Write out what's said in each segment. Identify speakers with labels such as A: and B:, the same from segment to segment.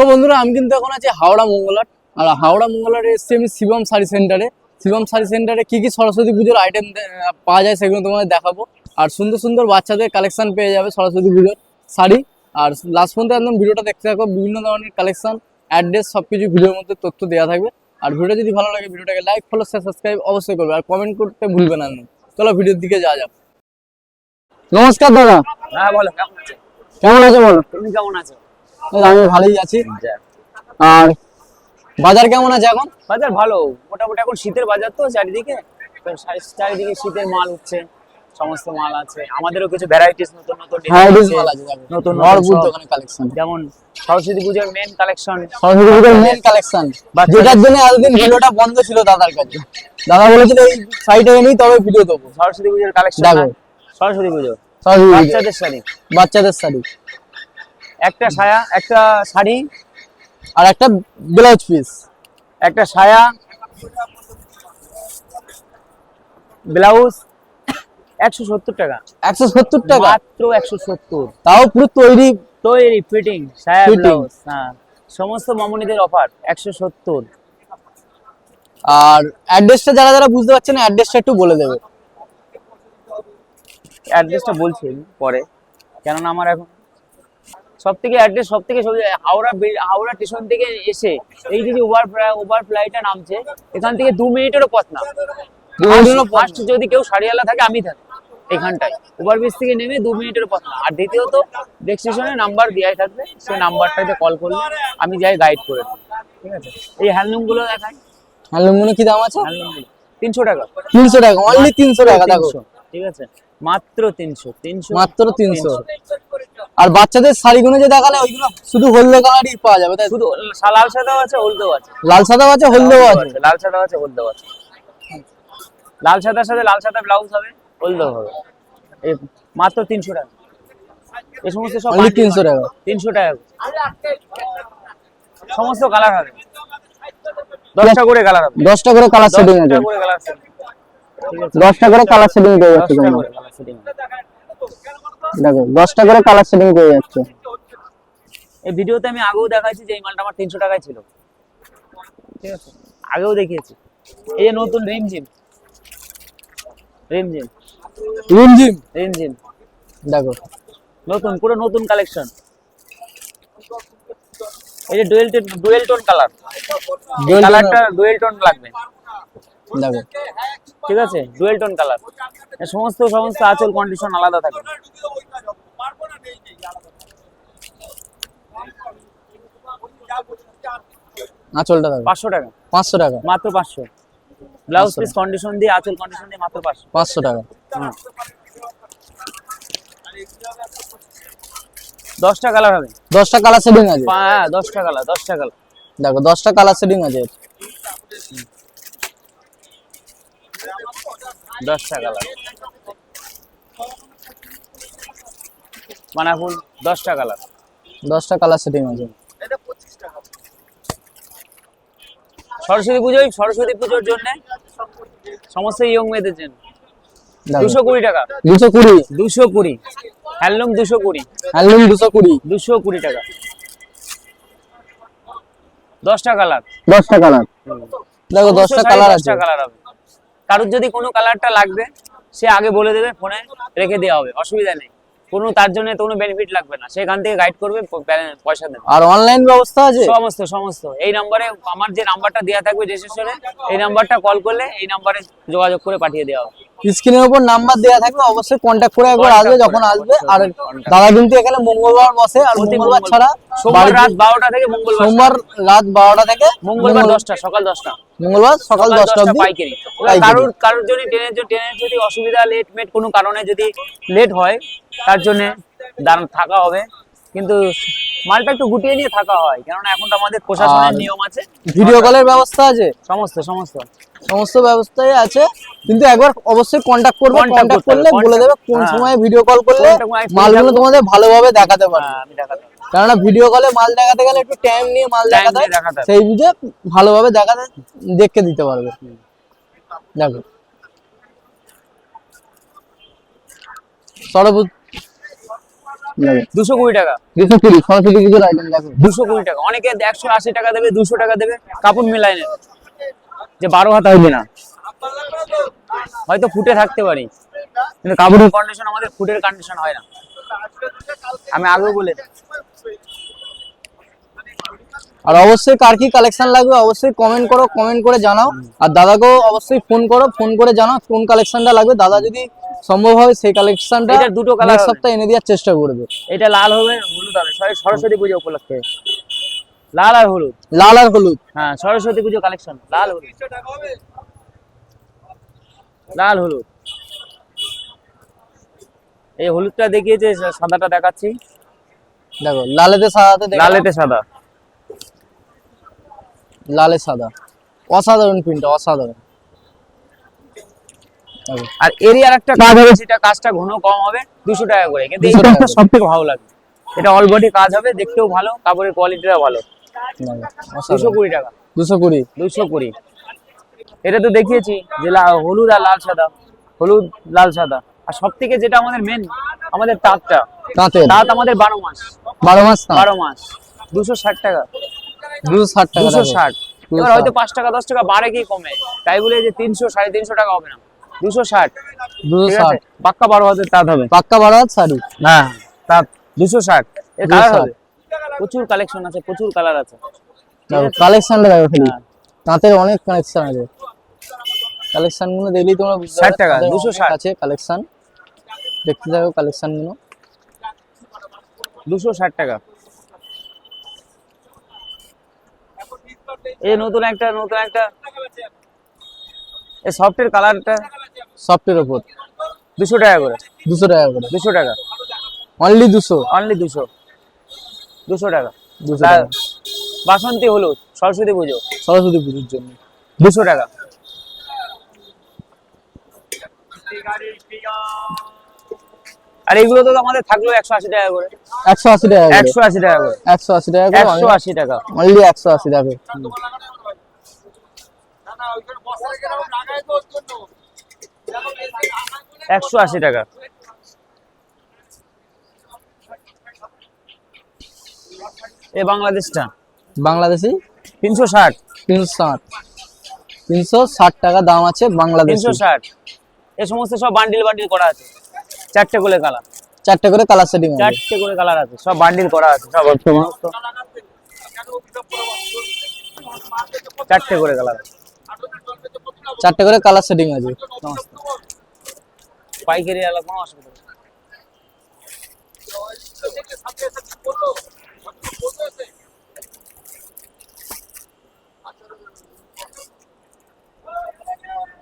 A: তো বন্ধুরা আমি কিন্তু এখন আছি হাওড়া মঙ্গলাট আর হাওড়া মঙ্গলাটে এসেছি আমি শিবম শাড়ি সেন্টারে শিবম শাড়ি সেন্টারে কি কি সরস্বতী পুজোর আইটেম পাওয়া যায় সেগুলো তোমাদের দেখাবো। আর সুন্দর সুন্দর বাচ্চাদের কালেকশন পেয়ে যাবে সরস্বতী পুজোর শাড়ি। আর লাস্ট পর্যন্ত একদম ভিডিওটা দেখতে থাকো বিভিন্ন ধরনের কালেকশন অ্যাড্রেস সব কিছু ভিডিওর মধ্যে তথ্য দেওয়া থাকবে। আর ভিডিও যদি ভালো লাগে ভিডিওটাকে লাইক ফলো শেয়ার সাবস্ক্রাইব অবশ্যই করবে। আর কমেন্ট করতে ভুলবে না চলো ভিডিওর দিকে যাওয়া যাক। নমস্কার দাদা।
B: হ্যাঁ বলো কেমন আছো?
A: কেমন আছো বলো?
B: তুমি কেমন আছো?
A: আমি ভালোই আছি। আর বাজার কেমন আছে এখন?
B: বাজার ভালো। মোটামুটি এখন শীতের বাজার তো চারিদিকে। চারিদিকে শীতের মাল উঠছে সমস্ত মাল আছে। আমাদেরও কিছু ভ্যারাইটিস নতুন নতুন design
A: মাল আছে
B: নতুন
A: দোকানে কালেকশন
B: যেমন সরস্বতী পুজোর মেন কালেকশন
A: সরস্বতী পুজোর মেন কালেকশন যেটার জন্য এতদিন ভিডিওটা বন্ধ ছিল দাদার কাছে। দাদা বলেছিল এই সাইটে এনেই তবে ভিডিও দেবো।
B: সরস্বতী পুজোর কালেকশন। সরস্বতী পুজো। বাচ্চাদের শাড়ি।
A: বাচ্চাদের শাড়ি।
B: একটা সায়া একটা শাড়ি
A: আর একটা ব্লাউজ পিস
B: একটা সায়া ব্লাউজ একশো সত্তর টাকা।
A: একশো সত্তর টাকা?
B: মাত্র একশো সত্তর।
A: তাও পুরো তৈরি?
B: তৈরি ফিটিং সায়া। ব্লাউজ হ্যাঁ। সমস্ত মামুনিদের অফার একশো সত্তর।
A: আর অ্যাড্রেসটা যারা যারা বুঝতে পারছেন অ্যাড্রেসটা একটু বলে দেবে।
B: অ্যাড্রেসটা বলছি পরে। কেননা আমার এখন সব থেকে অ্যাড্রেস সব থেকে সব হাওড়া হাওড়া স্টেশন থেকে এসে এই যে ওভার ওভার ফ্লাইটটা নামছে এখান থেকে দু মিনিটেরও পথ না। ফার্স্ট যদি কেউ সারিয়ালা থাকে আমি থাকি এখানটায়। ওভার ব্রিজ থেকে নেমে দু মিনিটের পথ না। আর দ্বিতীয়ত ডেক স্টেশনে নাম্বার দেওয়াই থাকবে সেই নাম্বারটাতে কল করলে আমি যাই গাইড করে দেবো ঠিক আছে? এই হ্যান্ডলুমগুলো দেখাই।
A: হ্যান্ডলুমগুলো কি দাম আছে?
B: তিনশো টাকা।
A: তিনশো টাকা অনলি তিনশো টাকা দেখো।
B: ঠিক আছে? মাত্র তিনশো তিনশো
A: মাত্র তিনশো। আর বাচ্চাদের শাড়িগুলো যে দেখালে ওইগুলো শুধু হলদে কালারই পাওয়া যাবে তাই
B: শুধু লাল সাদাও আছে হলদেও আছে।
A: লাল সাদাও আছে হলদেও আছে?
B: লাল সাদাও আছে হলদেও আছে। লাল সাদার সাথে লাল সাদা ব্লাউজ হবে হলদেও হবে। এই মাত্র তিনশো টাকা। এই সমস্ত সব
A: তিনশো টাকা।
B: তিনশো টাকা সমস্ত কালার হবে। দশটা করে কালার হবে।
A: দশটা করে কালার সেটিং আছে।
B: দশটা করে কালার ঠিক আছে।
A: দশটা করে কালার সেটিং পেয়ে যাচ্ছে
B: দশটা
A: তোমরা
B: করে কালার সেটিং
A: দেখো দশটা করে কালার সেটিং পেয়ে যাচ্ছে।
B: এই ভিডিওতে আমি আগেও দেখাইছি যে এই মালটা আমার তিনশো টাকায় ছিল। ঠিক আছে? আগেও দেখিয়েছি। এই যে নতুন রিমঝিম। রিমঝিম।
A: রিমঝিম?
B: রিমঝিম।
A: দেখো।
B: নতুন পুরো নতুন কালেকশন এই যে dual tone dual tone colour কালারটা ডুয়েল টোন লাগবে।
A: দেখো।
B: ঠিক আছে? ডুয়েল টোন কালার সমস্ত সমস্ত আঁচল কন্ডিশন আলাদা থাকে
A: আঁচলটা দেখো
B: পাঁচশো টাকা।
A: পাঁচশো টাকা।
B: মাত্র পাঁচশো। ব্লাউজ
A: 500
B: পিস কন্ডিশন দিয়ে আঁচল কন্ডিশন দিয়ে মাত্র পাঁচশো।
A: পাঁচশো টাকা।
B: হুম। দশটা কালার হবে।
A: দশটা কালার সেটিং আছে।
B: হ্যাঁ দশটা কালার দশটা কালার
A: দেখো দশটা কালার সেটিং আছে।
B: দশটা কালার মানা ফুল দশটা কালার
A: দশটা কালার সেটিং আছে।
B: সরস্বতী পুজোয় সরস্বতী পুজোর জন্য সমস্ত ইয়ং মেয়েদের জন্য। দুশো কুড়ি টাকা।
A: দুশো কুড়ি?
B: দুশো কুড়ি। হ্যান্ডলুম দুশো কুড়ি।
A: হ্যান্ডলুম দুশো কুড়ি?
B: দুশো কুড়ি টাকা। দশটা কালার
A: দশটা কালার দেখো দশটা কালার আছে।
B: দশটা কালার হবে। কারোর যদি কোনো কালারটা লাগবে সে আগে বলে দেবে ফোনে রেখে দেওয়া হবে। অসুবিধা নেই। কোনো তার জন্য কোনো বেনিফিট লাগবে না। সেখান থেকে গাইড করবে পয়সা দেবে।
A: আর অনলাইন ব্যবস্থা আছে?
B: সমস্ত সমস্ত। এই নাম্বারে আমার যে নাম্বারটা দেওয়া থাকবে রেজিস্ট্রেশনে এই নাম্বারটা কল করলে এই নাম্বারে যোগাযোগ করে পাঠিয়ে দেওয়া হবে।
A: স্ক্রিনের উপর নাম্বার দেওয়া থাকবে অবশ্যই কন্ট্যাক্ট করে একবার আসবে যখন আসবে। আর। দাদা কিন্তু এখানে মঙ্গলবার বসে আর মঙ্গলবার ছাড়া
B: সোমবার রাত বারোটা থেকে মঙ্গলবার
A: সোমবার রাত বারোটা থেকে
B: মঙ্গলবার দশটা সকাল দশটা।
A: মঙ্গলবার সকাল দশটা অবধি
B: পাইকারি। কারোর কারোর যদি ট্রেনের জন্য ট্রেনের যদি অসুবিধা লেট মেট কোনো কারণে যদি লেট হয় তার জন্য দাঁড়ান থাকা হবে। কিন্তু মালটা একটু গুটিয়ে নিয়ে থাকা হয় কেননা এখন তো আমাদের প্রশাসনের নিয়ম আছে।
A: ভিডিও কলের ব্যবস্থা আছে?
B: সমস্ত সমস্ত।
A: সমস্ত ব্যবস্থাই আছে। কিন্তু একবার অবশ্যই কন্ট্যাক্ট করবে কন্ট্যাক্ট করলে বলে দেবে কোন। সময় ভিডিও কল করলে মালগুলো তোমাদের ভালোভাবে দেখাতে পারবে।
B: হ্যাঁ, আমি দেখাতে।
A: কেননা ভিডিও কলে মাল দেখাতে গেলে একটু টাইম নিয়ে মাল দেখাতে। সেই বুঝে ভালোভাবে দেখাতে দেখে দিতে পারবে। দেখো। সরব
B: দুশো কুড়ি টাকা।
A: দুশো কুড়ি সরস্বতী পুজোর আইটেম দেখো।
B: দুশো কুড়ি টাকা। অনেকে একশো আশি টাকা দেবে দুশো টাকা দেবে কাপড় মিলাই নেবে। যে বারো হাত হইবে না। হয়তো ফুটে থাকতে পারি। কিন্তু কাপড়ের কন্ডিশন আমাদের ফুটের কন্ডিশন হয় না। আমি আগেও বলে
A: আর অবশ্যই কার কি কালেকশন লাগবে অবশ্যই কমেন্ট করো কমেন্ট করে জানাও। আর দাদাকেও অবশ্যই ফোন করো ফোন করে জানাও কোন কালেকশনটা লাগবে। দাদা যদি সম্ভব হয় সেই কালেকশনটা
B: এটার দুটো হবে।
A: সপ্তাহে এনে দেওয়ার চেষ্টা করবে।
B: এটা লাল হবে হলুদ হবে। সরি সরস্বতী পুজো উপলক্ষে। লাল আর হলুদ।
A: লাল আর হলুদ।
B: হ্যাঁ সরস্বতী পুজো কালেকশন লাল হলুদ। লাল হলুদ। এই হলুদটা দেখিয়েছে সাদাটা দেখাচ্ছি।
A: দেখো লালেতে সাদাতে
B: লালেতে সাদা।
A: লালে সাদা। অসাধারণ প্রিন্ট অসাধারণ।
B: আর এরিয়ার একটা কাজ হবে সেটা কাজটা ঘন কম হবে দুশো টাকা করে। কিন্তু এই
A: 200 টাকা
B: কাজটা
A: করে।
B: সব থেকে ভালো লাগে। এটা অল বডি কাজ হবে দেখতেও ভালো কাপড়ের কোয়ালিটিটা ভালো। দুশো কুড়ি টাকা।
A: দুশো কুড়ি।
B: দুশো কুড়ি। এটা তো দেখিয়েছি যে হলুদ আর লাল সাদা। হলুদ লাল সাদা। আর সব থেকে যেটা আমাদের মেন আমাদের তাঁতটা
A: তাঁতের?
B: তাঁত আমাদের বারো মাস।
A: বারো মাস
B: বারো মাস। দুশো ষাট টাকা।
A: দুশো ষাট টাকা
B: দুশো ষাট। এবার হয়তো পাঁচ টাকা দশ টাকা বাড়ে কি কমে? তাই বলে যে তিনশো সাড়ে তিনশো টাকা হবে না। দুশো ষাট।
A: দুশো ষাট।
B: পাক্কা বারো হাজার তাঁত হবে।
A: পাক্কা বারো হাত শাড়ি?
B: হ্যাঁ তাঁত। দুশো ষাট। এর কালার হবে। প্রচুর কালেকশন আছে প্রচুর কালার আছে।
A: কালেকশনটা দেখো খালি।
B: হ্যাঁ।
A: তাঁতের অনেক কালেকশন আছে। কালেকশনগুলো দেখলেই তোমরা
B: 60 টাকা, 260
A: অনেক আছে কালেকশন দেখতে থাকো কালেকশনগুলো
B: দুশো ষাট টাকা। এই নতুন একটা নতুন একটা। এই সফটের কালারটা
A: সফটের ওপর।
B: দুশো টাকা করে।
A: দুশো টাকা করে।
B: দুশো টাকা।
A: অনলি দুশো।
B: অনলি দুশো। দুশো টাকা।
A: দুশো টাকা।
B: বাসন্তী হলুদ সরস্বতী পুজো।
A: সরস্বতী পুজোর জন্য।
B: দুশো টাকা। আর এগুলো তো আমাদের থাকল একশো আশি টাকা করে।
A: একশো আশি টাকা করে।
B: একশো আশি টাকা করে।
A: একশো আশি টাকা করে
B: একশো আশি টাকা।
A: অনলি একশো আশি টাকা।
B: একশো আশি টাকা। এই বাংলাদেশটা?
A: বাংলাদেশি?
B: তিনশো ষাট।
A: তিনশো ষাট। তিনশো ষাট টাকা দাম আছে বাংলাদেশি।
B: তিনশো ষাট। এই সমস্ত সব বান্ডিল বান্ডিল করা আছে। চারটে করে কালার
A: চারটে করে কালার সেটিং আছে।
B: চারটে করে কালার আছে সব বান্ডিল করা আছে সব। সমস্ত চারটে করে কালার আছে।
A: চারটে করে কালার সেটিং আছে।
B: সমস্ত পাইকারি আলাদা কোনো অসুবিধা নেই।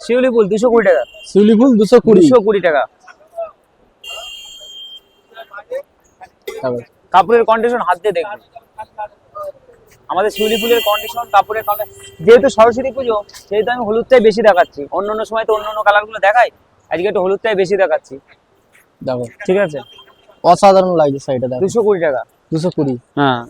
B: শিউলি ফুল দুশো কুড়ি টাকা।
A: শিউলি ফুল দুশো কুড়ি।
B: দুশো কুড়ি টাকা। কাপড়ের কন্ডিশন হাত দিয়ে দেখবেন। আমাদের শিউলি ফুলের কন্ডিশন কাপড়ের কন্ডিশন যেহেতু সরস্বতী পুজো সেহেতু আমি হলুদটাই বেশি দেখাচ্ছি। অন্য অন্য সময় তো অন্য অন্য কালারগুলো দেখাই আজকে একটু হলুদটাই বেশি দেখাচ্ছি।
A: দেখো।
B: ঠিক আছে?
A: অসাধারণ লাগছে শাড়িটা দেখো।
B: দুশো কুড়ি টাকা।
A: দুশো কুড়ি।
B: হ্যাঁ।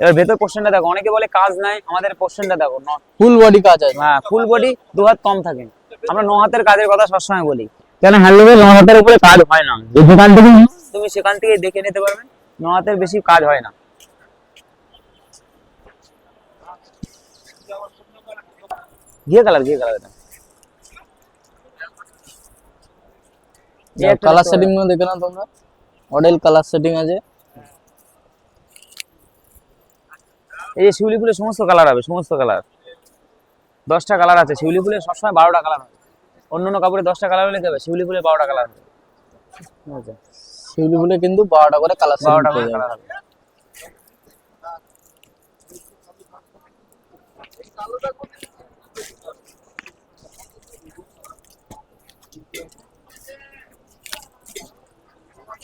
B: এবার ভেতর পোর্শনটা দেখো অনেকে বলে কাজ নাই আমাদের পোর্শনটা দেখো ন-
A: ফুল বডি কাজ আছে।
B: হ্যাঁ ফুল বডি দু হাত কম থাকে। আমরা ন হাতের কাজের কথা সবসময় বলি। কেন হ্যান্ডলুমের ন হাতের উপরে কাজ হয় না? যে দোকান থেকে তুমি সেখান থেকে দেখে নিতে পারবে। ন হাতের বেশি কাজ হয় না। ঘিয়ে কালার ঘিয়ে কালার
A: এটা। কালার সেটিংগুলো দেখে নাও তোমরা। মডেল কালার সেটিং আছে।
B: এই যে শিউলি ফুলের সমস্ত কালার হবে সমস্ত কালার। দশটা কালার আছে শিউলি ফুলের সবসময় বারোটা কালার হয়। অন্য অন্য কাপড়ে দশটা কালার হলে হবে? শিউলি ফুলের বারোটা কালার হবে। আছে
A: শিউলি ফুলে কিন্তু বারোটা করে কালার
B: বারোটা করে কালার হবে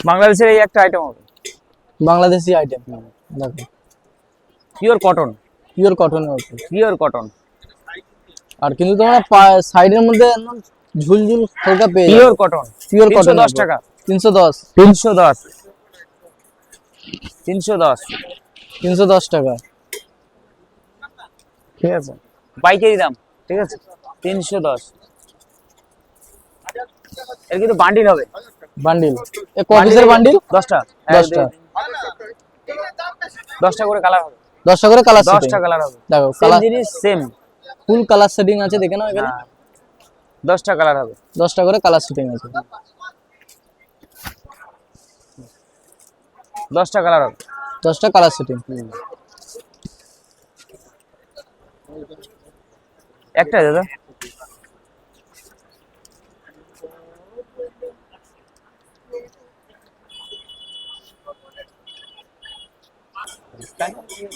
B: বাংলাদেশের এই একটা আইটেম হবে।
A: বাংলাদেশি আইটেম দেখো।
B: Pure cotton
A: pure cotton
B: pure cotton
A: আর কিন্তু তোমরা সাইডের মধ্যে ঝুলঝুল হালকা পেয়ে
B: পিওর কটন
A: পিওর কটন
B: দশ টাকা।
A: তিনশো দশ।
B: তিনশো দশ। তিনশো দশ।
A: তিনশো দশ টাকা।
B: ঠিক আছে। পাইকারি দাম। ঠিক আছে। তিনশো দশ। এর কিন্তু বান্ডিল হবে।
A: বান্ডিল। এ ক বান্ডিল
B: দশটা। এক,
A: দশটা।
B: দশটা করে কালার হবে।
A: দশটা করে কালার
B: দশটা কালার হবে।
A: দেখো কালার
B: জিনিস সেম
A: ফুল কালার সেটিং আছে দেখে নাও এখানে।
B: দশটা কালার হবে।
A: দশটা করে কালার সেটিং আছে।
B: দশটা কালার হবে।
A: দশটা কালার সেটিং।
B: একটা দাদা।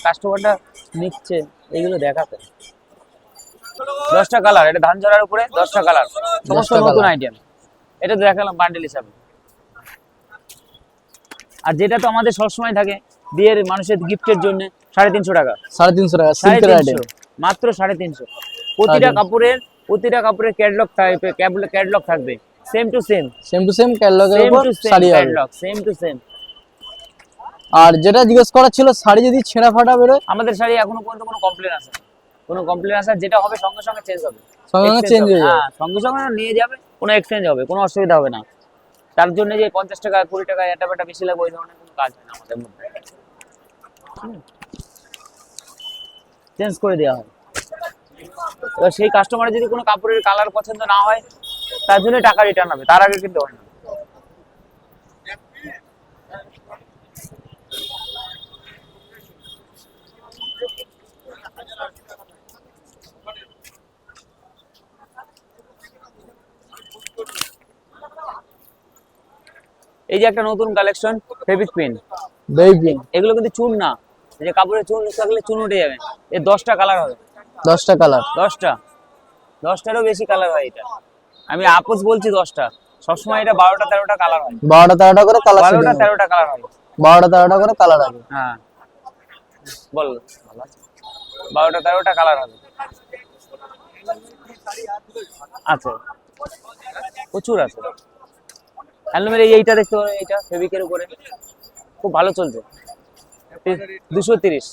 B: কাস্টমারটা নিচ্ছে এগুলো দেখাতে। দশটা কালার এটা ধান ঝরার উপরে দশটা কালার। সমস্ত নতুন আইটেম এটা দেখালাম বান্ডেল হিসাবে। আর যেটা তো আমাদের সবসময় থাকে বিয়ের মানুষের গিফটের জন্য সাড়ে তিনশো টাকা।
A: সাড়ে তিনশো টাকা
B: সাড়ে তিনশো মাত্র সাড়ে তিনশো। প্রতিটা কাপড়ের প্রতিটা কাপড়ের ক্যাটলগ থাকবে ক্যাটলগ থাকবে। Same to same.
A: Same to same ক্যাটালগের
B: same
A: উপর
B: to same
A: sari
B: catalogue same to same.
A: আর যেটা জিজ্ঞেস করার ছিল শাড়ি যদি ছেঁড়া ফাটা বেরোয়?
B: আমাদের শাড়ি এখনও পর্যন্ত কোনো কমপ্লেন আসে। কোনো কমপ্লেন আসা যেটা হবে সঙ্গে সঙ্গে চেঞ্জ হবে।
A: সঙ্গে সঙ্গে চেঞ্জ
B: হবে।
A: হয়ে যাবে।
B: হ্যাঁ সঙ্গে সঙ্গে নিয়ে যাবে কোনো এক্সচেঞ্জ হবে কোনো অসুবিধা হবে না। তার জন্য যে পঞ্চাশ টাকা, কুড়ি টাকা এটা বেটা বেশি লাগবে, ওই ধরনের কোনো কাজ হয় না আমাদের মধ্যে। চেঞ্জ করে দেওয়া হয়। এবার সেই কাস্টমারের যদি কোনো কাপড়ের কালার পছন্দ না হয়, তার জন্য টাকা রিটার্ন হবে। তার আগে কিন্তু হয় না। এই যে একটা নতুন কালেকশন ফেব্রিক পেন
A: বেবি
B: এগুলো কিন্তু চুন না। এই যে কাপড়ে চুন থাকলে চুন উঠে যাবে। এর দশটা কালার হবে।
A: দশটা কালার
B: দশটা। দশটারও বেশি কালার হয় এটা। আমি আপোস বলছি দশটা। সবসময় এটা বারোটা তেরোটা কালার হয়।
A: বারোটা তেরোটা করে কালার
B: বারোটা তেরোটা কালার হয়
A: বারোটা তেরোটা করে কালার হবে।
B: হ্যাঁ। বল। বারোটা তেরোটা কালার হবে। আছে। প্রচুর আছে। হ্যান্ডলুমের এই এইটা দেখতে পারো এইটা ফেবিকের উপরে। খুব ভালো চলছে। দুশো তিরিশ।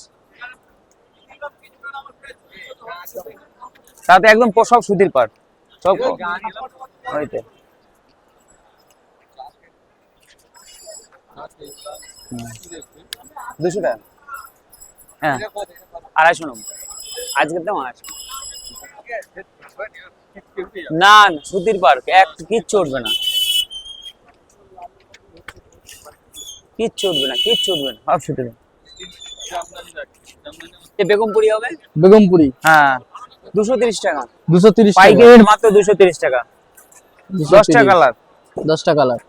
B: তাতে একদম সব সুতির পাট। সব দুশো টাকা। হ্যাঁ। আড়াইশো নম্বর আজকের দাম আড়াইশো। না সুতির পার্ক এক কিচ্ছু উঠবে না। কিচ্ছু উঠবে না কিচ্ছু উঠবে না। সব বেগমপুরি হবে?
A: বেগমপুরি।
B: হ্যাঁ। দুশো তিরিশ টাকা।
A: দুশো তিরিশ
B: পাইকারি মাত্র দুশো তিরিশ টাকা। দশটা কালার
A: দশটা কালার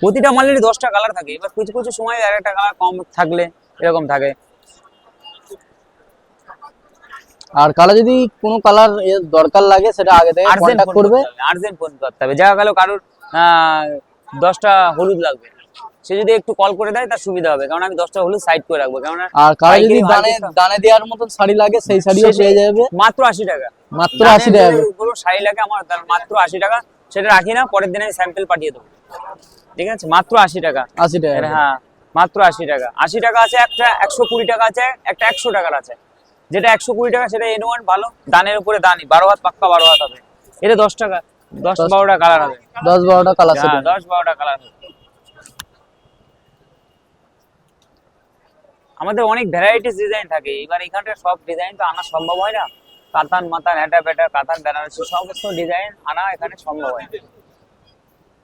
B: প্রতিটা মালেরই দশটা কালার থাকে। এবার কিছু কিছু সময় আর একটা কালার কম থাকলে এরকম থাকে।
A: আর কালার যদি কোনো কালার দরকার লাগে সেটা আগে থেকে
B: ফোন
A: করবে।
B: আর্জেন্ট ফোন করতে হবে। যা গেল কারোর দশটা হলুদ লাগবে। সে যদি একটু কল করে দেয় তার সুবিধা হবে। কারণ আমি দশটা হলুদ সাইড করে রাখব। কারণ
A: আর কালার যদি দানে দানে দেওয়ার মতন শাড়ি লাগে সেই শাড়িও পেয়ে যাবে।
B: মাত্র আশি টাকা।
A: মাত্র আশি টাকা।
B: কোনো শাড়ি লাগে আমার তার মাত্র আশি টাকা। সেটা রাখি না পরের দিনে স্যাম্পল পাঠিয়ে দেবো। ঠিক আছে? মাত্র আশি টাকা।
A: আশি টাকা।
B: হ্যাঁ মাত্র আশি টাকা। আশি টাকা আছে একটা একশো কুড়ি টাকা আছে একটা একশো টাকার আছে। যেটা একশো কুড়ি টাকা সেটা এন ওয়ান ভালো। দানের উপরে দানি বারো হাত পাক্কা বারো হাত হবে। এটা দশ টাকা। দশ
A: দশ-
B: বারোটা কালার হবে।
A: দশ বারোটা কালার
B: দশ বারোটা কালার হবে। আমাদের অনেক ভ্যারাইটিস ডিজাইন থাকে। এবার এখানটা সব ডিজাইন তো আনা সম্ভব হয় না। কাতান মাতান হ্যাটা প্যাটা কাতান বেনারসি সমস্ত ডিজাইন আনা এখানে সম্ভব হয় না।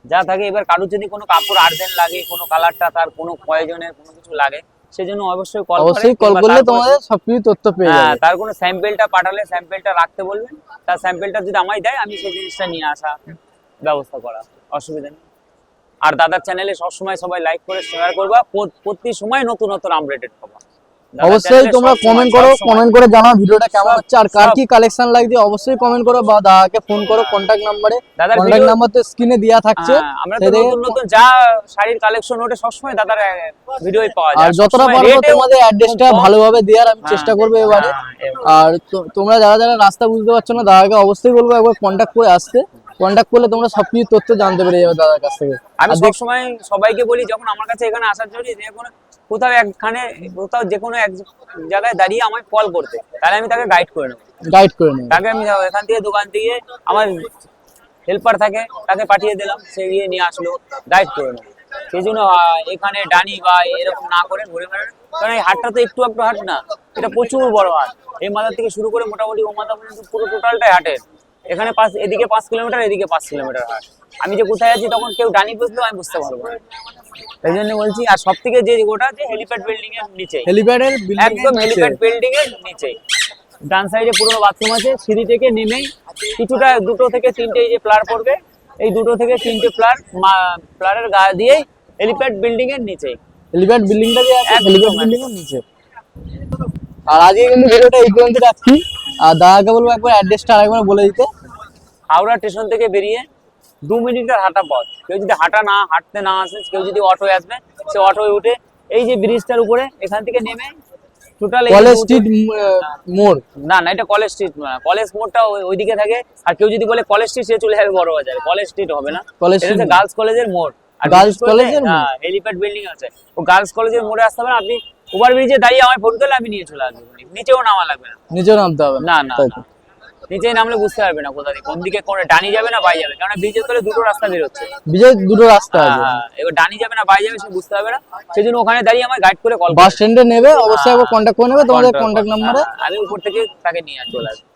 B: যা থাকে এবার কারোর যদি কোনো কাপড় আর্জেন্ট লাগে কোনো কালারটা তার কোনো প্রয়োজনের কোনো কিছু লাগে সেজন্য অবশ্যই কল
A: অবশ্যই কল করলে তোমাদের সবকিছু তথ্য পেয়ে
B: হ্যাঁ তার কোনো স্যাম্পেলটা পাঠালে স্যাম্পেলটা রাখতে বলবেন। তার স্যাম্পেলটা যদি আমায় দেয় আমি সেই জিনিসটা নিয়ে আসা ব্যবস্থা করা। অসুবিধা নেই। আর দাদার চ্যানেলে সবসময় সবাই লাইক করে শেয়ার করবা। প্রতি সময় নতুন নতুন আপডেটেড পাবা
A: অবশ্যই তোমরা কমেন্ট করো কমেন্ট করে জানাও ভিডিওটা কেমন হচ্ছে আর কার কি কালেকশন লাগছে অবশ্যই কমেন্ট করো বা দাদাকে ফোন করো কন্ট্যাক্ট নাম্বারে
B: দাদার
A: কন্ট্যাক্ট নাম্বার তো স্ক্রিনে দেওয়া থাকছে।
B: হ্যাঁ, আমরা তো নতুন নতুন যা শাড়ির কালেকশন ওঠে সবসময় দাদার ভিডিওই পাওয়া যায়।
A: আর যতটা পারব তোমাদের অ্যাড্রেসটা ভালোভাবে দেওয়ার আমি
B: হ্যাঁ,
A: চেষ্টা করব এবারে।
B: হ্যাঁ,
A: আর তোমরা যারা যারা রাস্তা বুঝতে পারছ না দাদাকে অবশ্যই বলব একবার কন্ট্যাক্ট করে আসতে। কন্ট্যাক্ট করলে তোমরা সবকিছু তথ্য জানতে পেরে যাবে দাদার কাছ থেকে।
B: আমি
A: আর দেখ-
B: সবসময় সবাইকে বলি যখন আমার কাছে এখানে আসার জন্য যে কোনো কোথাও একখানে কোথাও যে কোনো এক জায়গায় দাঁড়িয়ে আমায় কল করতে। তাহলে আমি তাকে গাইড করে নেব।
A: গাইড করে নেবে।
B: তাকে আমি এখান থেকে দোকান থেকে আমার হেল্পার থাকে তাকে পাঠিয়ে দিলাম। সে গিয়ে নিয়ে আসলো গাইড করে নেব। সেই জন্য এখানে ডানি বা এরকম না করে ঘুরে বেড়ানো। কারণ এই হাটটা তো একটু একটু হাট না এটা প্রচুর বড় হাট। এই মাথা থেকে শুরু করে মোটামুটি ও মাথা পর্যন্ত পুরো টোটালটাই হাটের। এখানে পাঁচ এদিকে পাঁচ কিলোমিটার এদিকে পাঁচ কিলোমিটার হাট। আমি যে কোথায় আছি তখন কেউ ডানি বুঝলেও আমি বুঝতে পারব না। এই জন্য বলছি আর সব থেকে যে ওটা যে হেলিপ্যাড বিল্ডিং এর নিচে।
A: হেলিপ্যাডের
B: একদম হেলিপ্যাড বিল্ডিং এর নিচে। ডান সাইডে পুরোনো বাথরুম আছে সিঁড়ি থেকে নেমেই কিছুটা দুটো থেকে তিনটে এই যে প্লার পড়বে এই দুটো থেকে তিনটে প্লার প্লারের গা হেলিপ্যাড বিল্ডিং এর নিচে।
A: হেলিপ্যাড বিল্ডিংটা যে আছে হেলিপ্যাড বিল্ডিং এর নিচে। আর আজকে কিন্তু ভিডিওটা এই পর্যন্ত রাখছি। আর দাদাকে বলব একবার অ্যাড্রেসটা আরেকবার বলে দিতে।
B: হাওড়া স্টেশন থেকে বেরিয়ে দু মিনিটের হাঁটা পথ। কেউ যদি হাঁটা না হাঁটতে না আসে কেউ যদি অটোয় আসবে সে অটোয় উঠে এই যে ব্রিজটার উপরে এখান থেকে নেমে টোটাল
A: কলেজ স্ট্রিট মোড়।
B: না না এটা কলেজ স্ট্রিট কলেজ মোড়টা ওইদিকে থাকে। আর কেউ যদি বলে কলেজ স্ট্রিট সে চলে যাবে বড় বাজারে। কলেজ স্ট্রিট হবে না।
A: কলেজ স্ট্রিট
B: গার্লস কলেজের মোড়। আর করে,
A: কলেজের
B: হেলিপ্যাড বিল্ডিং আছে। ও গার্লস কলেজের মোড়ে আসতে হবে আপনি ওভার ব্রিজে দাঁড়িয়ে আমায় ফোন করলে আমি নিয়ে চলে আসব। নিচেও নামা লাগবে না।
A: নিচেও নামতে হবে
B: না। না। নিচে নামলে বুঝতে পারবে না কোথা থেকে কোন দিকে কোন ডানি যাবে না বাই যাবে কারণ ব্রিজের তলে দুটো রাস্তা বেরোচ্ছে।
A: ব্রিজের দুটো রাস্তা আছে।
B: হ্যাঁ, এবার ডানি যাবে না বাই যাবে সে বুঝতে পারবে না সেই জন্য ওখানে দাঁড়িয়ে আমার গাইড করে কল
A: বাস স্ট্যান্ডে নেবে অবশ্যই একবার কন্ট্যাক্ট করে নেবে তোমাদের কন্ট্যাক্ট নাম্বারে
B: আমি উপর থেকে তাকে নিয়ে চলে আসব।